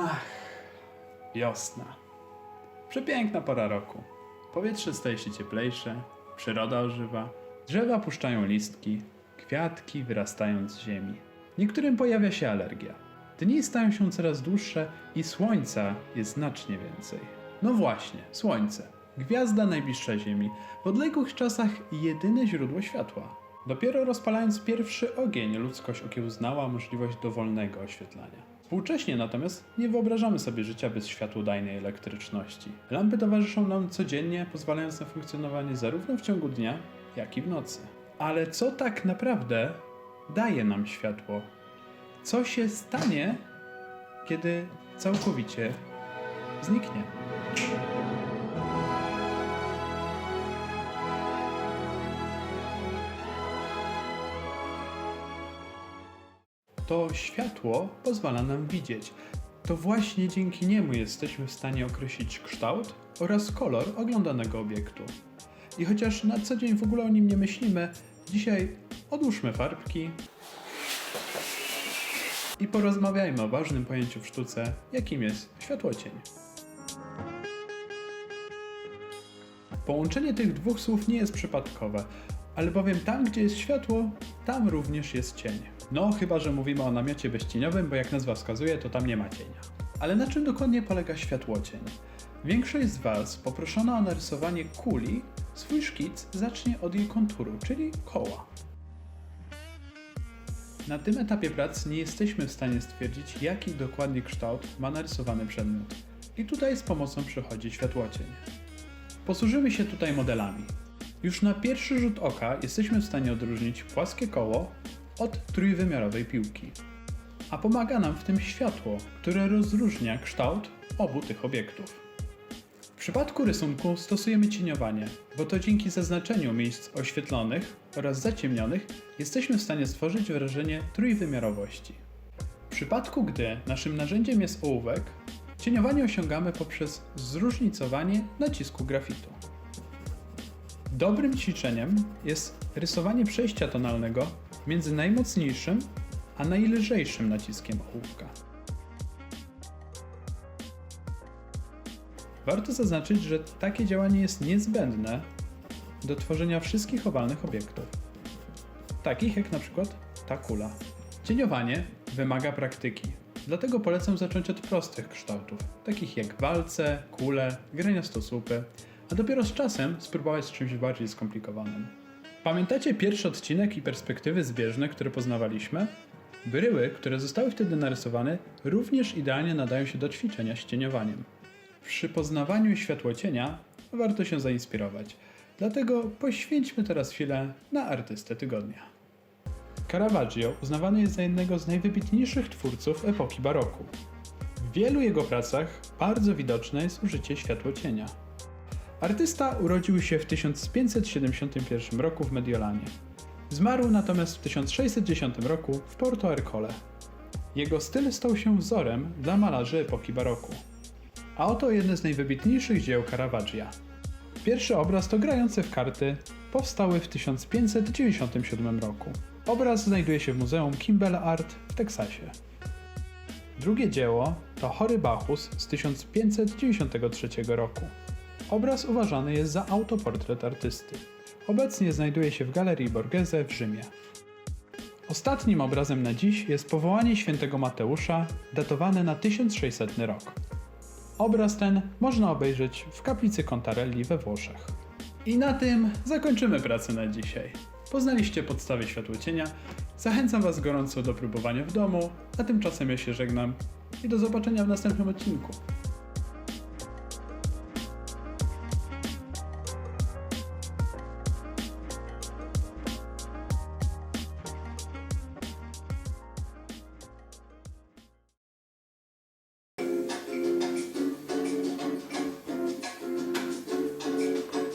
Ach, wiosna. Przepiękna pora roku. Powietrze staje się cieplejsze, przyroda ożywa, drzewa puszczają listki, kwiatki wyrastają z ziemi. Niektórym pojawia się alergia. Dni stają się coraz dłuższe i słońca jest znacznie więcej. No właśnie, słońce. Gwiazda najbliższa Ziemi, w odległych czasach jedyne źródło światła. Dopiero rozpalając pierwszy ogień, ludzkość okiełznała możliwość dowolnego oświetlania. Współcześnie natomiast nie wyobrażamy sobie życia bez światłodajnej elektryczności. Lampy towarzyszą nam codziennie, pozwalając na funkcjonowanie zarówno w ciągu dnia, jak i w nocy. Ale co tak naprawdę daje nam światło? Co się stanie, kiedy całkowicie zniknie? To światło pozwala nam widzieć. To właśnie dzięki niemu jesteśmy w stanie określić kształt oraz kolor oglądanego obiektu. I chociaż na co dzień w ogóle o nim nie myślimy, dzisiaj odłóżmy farbki i porozmawiajmy o ważnym pojęciu w sztuce, jakim jest światłocień. Połączenie tych dwóch słów nie jest przypadkowe, albowiem tam, gdzie jest światło, tam również jest cień. No, chyba że mówimy o namiocie bezcieniowym, bo jak nazwa wskazuje, to tam nie ma cienia. Ale na czym dokładnie polega światłocień? Większość z Was poproszona o narysowanie kuli, swój szkic zacznie od jej konturu, czyli koła. Na tym etapie prac nie jesteśmy w stanie stwierdzić, jaki dokładnie kształt ma narysowany przedmiot. I tutaj z pomocą przychodzi światłocień. Posłużymy się tutaj modelami. Już na pierwszy rzut oka jesteśmy w stanie odróżnić płaskie koło od trójwymiarowej piłki. A pomaga nam w tym światło, które rozróżnia kształt obu tych obiektów. W przypadku rysunku stosujemy cieniowanie, bo to dzięki zaznaczeniu miejsc oświetlonych oraz zaciemnionych jesteśmy w stanie stworzyć wrażenie trójwymiarowości. W przypadku gdy naszym narzędziem jest ołówek, cieniowanie osiągamy poprzez zróżnicowanie nacisku grafitu. Dobrym ćwiczeniem jest rysowanie przejścia tonalnego między najmocniejszym a najlżejszym naciskiem ołówka. Warto zaznaczyć, że takie działanie jest niezbędne do tworzenia wszystkich owalnych obiektów, takich jak na przykład ta kula. Cieniowanie wymaga praktyki, dlatego polecam zacząć od prostych kształtów, takich jak walce, kule, graniastosłupy, a dopiero z czasem spróbować z czymś bardziej skomplikowanym. Pamiętacie pierwszy odcinek i perspektywy zbieżne, które poznawaliśmy? Bryły, które zostały wtedy narysowane, również idealnie nadają się do ćwiczenia z cieniowaniem. Przy poznawaniu światłocienia warto się zainspirować, dlatego poświęćmy teraz chwilę na artystę tygodnia. Caravaggio uznawany jest za jednego z najwybitniejszych twórców epoki baroku. W wielu jego pracach bardzo widoczne jest użycie światłocienia. Artysta urodził się w 1571 roku w Mediolanie. Zmarł natomiast w 1610 roku w Porto Ercole. Jego styl stał się wzorem dla malarzy epoki baroku. A oto jedne z najwybitniejszych dzieł Caravaggia. Pierwszy obraz to grające w karty, powstały w 1597 roku. Obraz znajduje się w Muzeum Kimbell Art w Teksasie. Drugie dzieło to Chory Bacchus z 1593 roku. Obraz uważany jest za autoportret artysty. Obecnie znajduje się w Galerii Borghese w Rzymie. Ostatnim obrazem na dziś jest powołanie świętego Mateusza, datowane na 1600 rok. Obraz ten można obejrzeć w kaplicy Contarelli we Włoszech. I na tym zakończymy pracę na dzisiaj. Poznaliście podstawy światłocienia. Zachęcam Was gorąco do próbowania w domu, a tymczasem ja się żegnam i do zobaczenia w następnym odcinku.